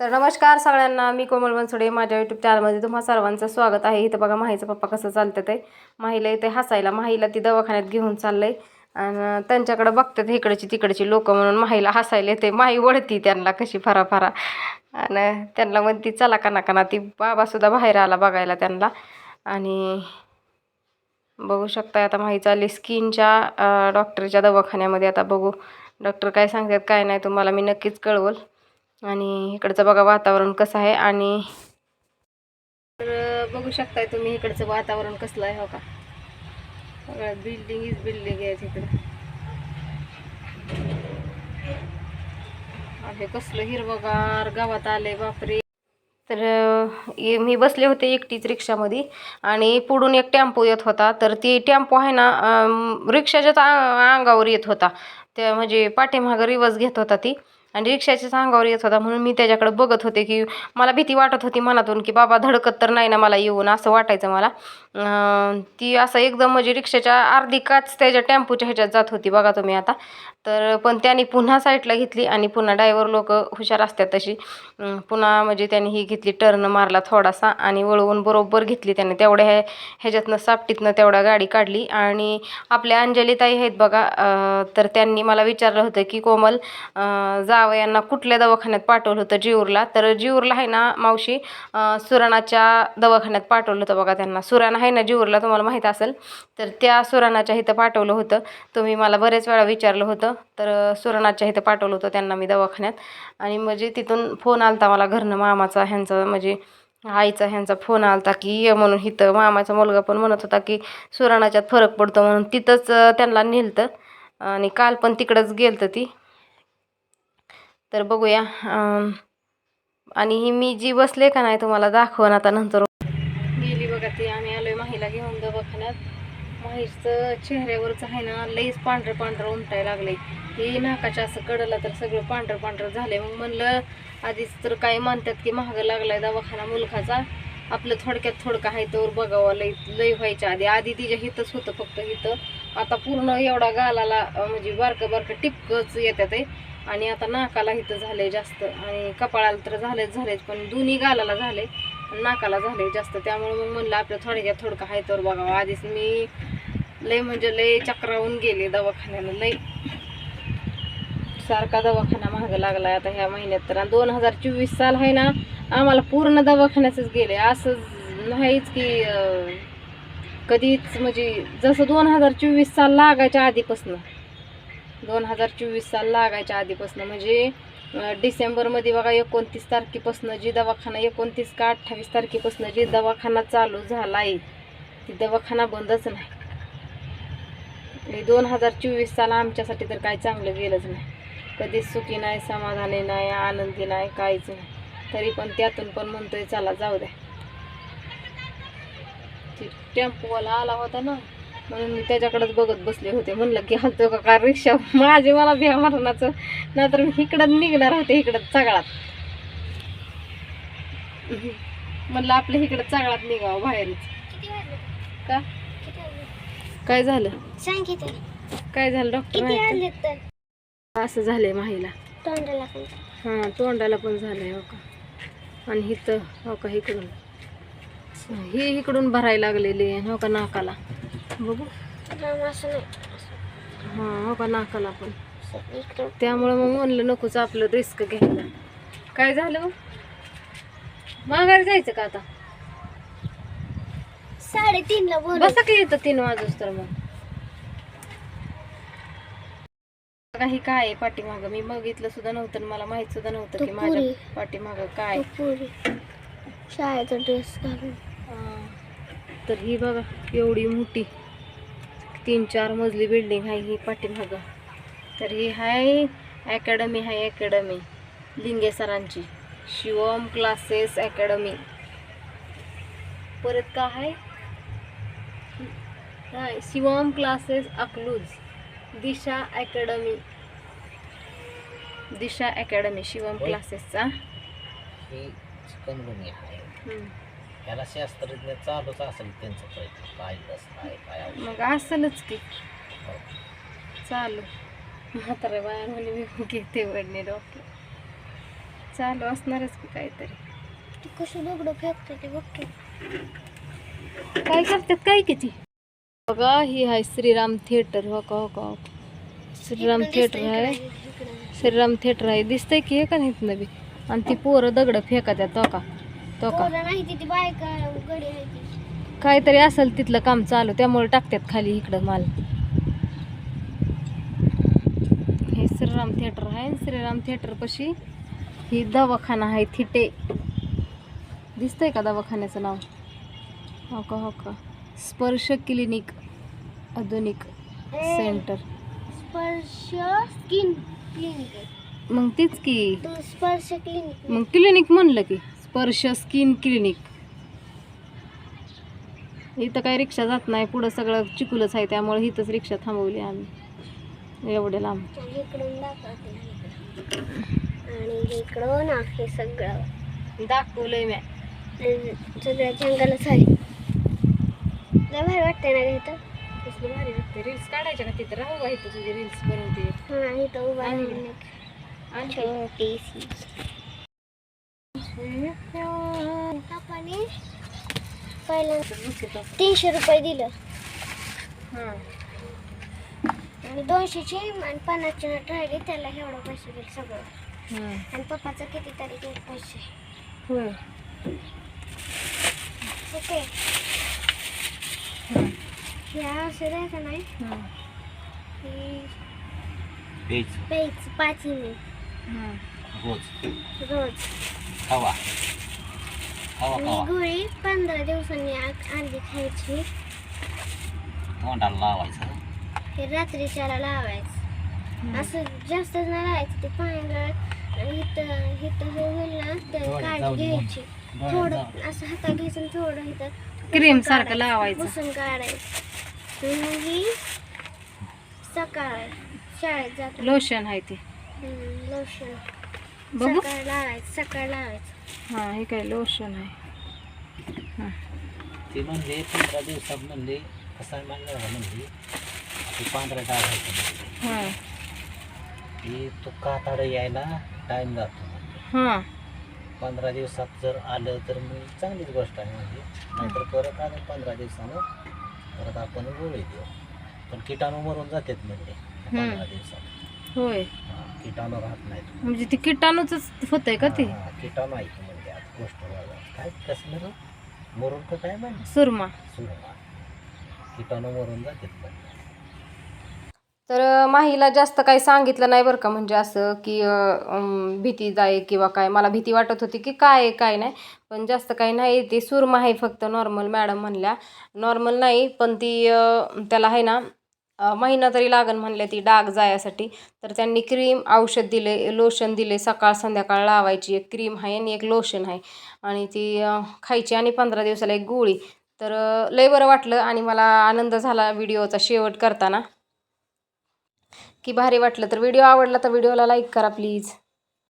तर नमस्कार सगळ्यांना मी कोमल बनसोडे माझ्या यूट्यूब चॅनलमध्ये तुम्हा सर्वांचं स्वागत आहे. इथं बघा माहीचं पप्पा कसं चालतं ते. माहीला इथे हसायला माहीला ती दवाखान्यात घेऊन चाललंय. आणि त्यांच्याकडं बघतात इकडची तिकडची लोक म्हणून माहीला हसायला येते. माही वळती त्यांना कशी फरा फरा आणि त्यांना म्हणती चला काना काना ती बाबासुद्धा बाहेर आला बघायला त्यांना. आणि बघू शकता आता माही चालली स्किनच्या डॉक्टरच्या दवाखान्यामध्ये. आता बघू डॉक्टर काय सांगतात काय नाही तुम्हाला मी नक्कीच कळवल. आणि इकडचं बघा वातावरण कसं आहे आणि तर बघू शकताय तुम्ही इकडचं वातावरण कसलं आहे हो का? सगळं बिल्डिंग इज बिल्डिंग आहे तिकडं. हे कसलं हिरवगार गावात आले बापरे. तर मी बसले होते एकटीच रिक्षामध्ये आणि पुढून एक टेम्पो येत होता. तर ती टेम्पो आहे ना रिक्षाच्याच अंगावर येत होता. त्या म्हणजे पाठीमागं रिवर्स घेत होता ती. आणि रिक्षाच्या सांगावर येत होता. म्हणून मी त्याच्याकडे बघत होते की मला भीती वाटत होती मनातून की बाबा धडकत तर नाही ना मला येऊन असं वाटायचं मला. ती असं एकदम म्हणजे रिक्षाच्या अर्धी काच त्याच्या टेम्पोच्या ह्याच्यात जात होती बघा तुम्ही आता. तर पण त्याने पुन्हा साईडला घेतली आणि पुन्हा डायव्हर लोक हुशार असतात तशी. पुन्हा म्हणजे त्याने ही घेतली टर्न मारला थोडासा आणि वळवून बरोबर घेतली त्याने. तेवढ्या ह्या ह्याच्यातनं सापटीतनं तेवढ्या गाडी काढली. आणि आपल्या अंजलीताई आहेत बघा तर त्यांनी मला विचारलं होतं की कोमल जावं जावयांना कुठल्या दवाखान्यात पाठवलं होतं जिऊरला? तर जिऊरला आहे ना मावशी सुराणाच्या दवाखान्यात पाठवलं होतं बघा त्यांना. सुराणा आहे ना जिऊरला तुम्हाला माहीत असेल? तर त्या सुराणाच्या इथं पाठवलं होतं. तुम्ही मला बरेच वेळा विचारलं होतं. तर सुरणाच्या इथं पाठवलं होतं त्यांना मी दवाखान्यात. आणि म्हणजे तिथून फोन आलता मला घरनं मामाचा ह्यांचा म्हणजे आईचा ह्यांचा फोन आलता की ये म्हणून इथं मामाचा मुलगा पण म्हणत होता की सुरणाच्यात फरक पडतो म्हणून. तिथंच त्यांना नेलतं. आणि काल पण तिकडंच गेलतं ती. तर बघूया आणि ही मी जी बसले का नाही तुम्हाला दाखवण आता नंतर. गेली बघा ती. आम्ही आलोय माहीला घेऊन दवाखान्यात. माहीचं चेहऱ्यावरच आहे ना लईच पांढरं पांढरं उमटायला लागले हे नाकाच्या असं कडला तर सगळं पांढरं पांढरं झालंय. मग म्हणलं आधीच तर काय मानतात की महाग लागलाय दवाखाना मुलखाचा. आपलं थोडक्यात थोडका आहे तर बघावं. लई लई व्हायच्या आधी. आधी तिच्या हितच होतं फक्त हिथं आता पूर्ण एवढा गालाला म्हणजे बारकं बारकं टिपकच येतात आहे आणि आता नाकाला इथं झालंय जास्त. आणि कपाळाला तर झालेच झालेच पण दोन्ही गालाला झाले नाकाला झाले जास्त. त्यामुळे मग म्हणलं आपलं थोडक्यात थोडकं आहे तर बघावं. आधीच मी लय म्हणजे लय चक्रावून गेले दवाखान्याला लय. सारखा दवाखाना महाग लागला आता ह्या महिन्यात तर. दोन हजार चोवीस साल आहे ना आम्हाला पूर्ण दवाखान्यातच गेले. असं नाहीच की कधीच म्हणजे जसं दोन हजार चोवीस साल लागायच्या आधीपासनं दोन हजार चोवीस साल लागायच्या आधीपासनं म्हणजे डिसेंबरमध्ये बघा एकोणतीस तारखेपासनं जी दवाखाना एकोणतीस का अठ्ठावीस तारखेपासनं जी दवाखाना चालू झाला आहे ती दवाखाना बंदच नाही. आणि दोन हजार चोवीस साल आमच्यासाठी तर काय चांगलं गेलंच नाही. कधीच सुखी नाही समाधानी नाही आनंदी नाही काहीच नाही. तरी पण त्यातून पण म्हणतोय चला जाऊ द्या. ती टेम्पोवाला आला होता ना म्हणून मी त्याच्याकडेच बघत बसले होते. म्हणलं की हलतो का कार रिक्षा माझे मला भ्या मरणाचं. नाहीतर मी इकडं निघणार होते इकडं चगळात. म्हणलं आपल्या इकडं चगळात निघावं बाहेरच. का? काय झालं? सांगितलं काय झालं? डॉक्टर? असं झालंय माहीला. तोंडाला पण. हां तोंडाला पण झालंय हो का? आणि इथं हो का इकडून. हे इकडून भरायला लागलेली आहे हो का नाकाला. बघू. हां हो का नाकाला पण. त्यामुळं मग म्हणलं नकोच आपलं रिस्क घ्यायला. काय झालं? माघारी जायचं का आता? साडेतीनला बोल. बसा की येतं तीन वाजूस तर मग. काही काय आहे पाठीमागं? मी बघितलं सुद्धा नव्हतं आणि मला माहीत सुद्धा नव्हतं की माझ्या पुरी. पाठीमागं काय. पुरी. शाळेचा ड्रेस घालून. तर ही बघा एवढी मोठी. तीन चार मजली बिल्डिंग आहे ही पाठीमागं. तर ही आहे अकॅडमी आहे अकॅडमी लिंगे सरांची. शिवम क्लासेस अकॅडमी परत का आहे Shivam classes Akluj. Disha academy Disha academy Shivam क्लासेसचा ही चिकनगुनिया आहे. याला शास्त्रज्ञ चालूच असेल त्यांचं प्रयत्न काय कसं काय. मग असेलच की. चालू. म्हातारा बाया म्हणे मी घेते वडणे डॉक्टर चालू असणारच की काहीतरी. ती कशी दगड फेकते ते बघते काय करतात? काय किती? बघा ही आहे श्रीराम थिएटर हो का हो का हो का. श्रीराम थिएटर आहे. श्रीराम थिएटर आहे. दिसतंय की हे का नाही इथनं बी? आणि ती पोरं दगड फेकत आहेत तो का तो का. नाही ती ती बायका गडी आहे ती. काहीतरी असेल तिथलं काम चालू त्यामुळे टाकतात खाली इकडं माल. हे श्रीराम थिएटर आहे श्रीराम थिएटर पशी ही दवाखाना आहे थिटे. दिसतंय का दवाखान्याचं नाव? हो का हो का. स्पर्श क्लिनिक आधुनिक सेंटर. स्पर्श स्किन क्लिनिक. मग तीच की. स्पर्श क्लिनिक. मग क्लिनिक म्हणलं की स्पर्श स्किन क्लिनिक. इथं काही रिक्षा जात नाही पुढं सगळं चिकुलच आहे त्यामुळे इथंच रिक्षा थांबवली आम्ही. एवढे लांब. इकडून दाखवते आणि इकडून हे सगळं. दाखवलंय आणि सगळ्या जंगलच आहे. लय भारी वाटतंय ना इथं? कसलं भारी वाटते रील्स काढायच्या का तिथं? राहू का इथं तुझे रील्स बनवते. हा इथं उभा एक आणि. छोटीशी आपण पहिल्यांदा तीनशे रुपये दिलं. हां. आणि दोनशेची आणि पन्नासची नोट राहिली त्याला एवढं पैसे दिले सगळं. आणि पप्पाचं कितीतरी दिले पैसे. होय. ओके ह्या असं द्यायचं नाही? हां. ही पेज. पेज पाच इमे हां. रोज. रोज. हवा हवा आणि हवा गोळी पंधरा दिवसांनी आ- अर्धी खायची. तोंडाला लावायचं. हे रात्रीच्याला लावायचं. असं जास्त नाही लावायचं ते आणि इथं इथं हे होईल ना तर डोळ्यात काळजी जाऊ दे घ्यायची. डोळ्यात थोडं जाऊ असं हातात घ्यायचं आणि थोडं इथं क्रीम सारखं. लावायचं. पुसून काढायचं. मग ही सकाळ शाळेत जातो. लोशन आहे ते. लोशन. बघू. सकाळ लावायचं सकाळ लावायचं. हां हे काय लोशन आहे. ते म्हणले पंधरा दिवसात म्हणले कसं आहे म्हणलं ते पांढऱ्या डाग आहे म्हणले? हां. की तो काताड यायला टाईम जातो म्हणले. हां. पंधरा दिवसात जर आलं तर मग चांगलीच गोष्ट आहे म्हणजे नाहीतर परत आलं पंधरा दिवसानं. परत आपण गोळी देऊ पण किटाणू मरून जातात म्हणजे पंधरा दिवसात. होय. हा, किटाणू राहत नाहीत. म्हणजे ती किटाणूच होतंय का ते? हा, किटाणू आहे की म्हणजे आता गोष्ट बघा. काय कसलं रे? मरून का काय म्हणजे सुरमा. सुरमा. किटाणू मरून जातात पण तर माहीला जास्त काही सांगितलं नाही बरं का? म्हणजे असं की भीती जाय किंवा काय? मला भीती वाटत होती की काय आहे, काय नाही. पण जास्त काही नाही. ते सुरमा आहे फक्त नॉर्मल मॅडम म्हणल्या. नॉर्मल नाही पण ती त्याला आहे ना महिना तरी लागन म्हणल्या ती डाग जायासाठी. तर त्यांनी क्रीम औषध दिले लोशन दिले सकाळ संध्याकाळ लावायची. एक क्रीम आहे आणि एक लोशन आहे. आणि ती खायची आणि पंधरा दिवसाला एक गोळी. तर लय बरं वाटलं आणि मला आनंद झाला व्हिडिओचा शेवट करताना. की भारी वाटलं. तर व्हिडिओ आवडला तर व्हिडिओला लाईक करा प्लीज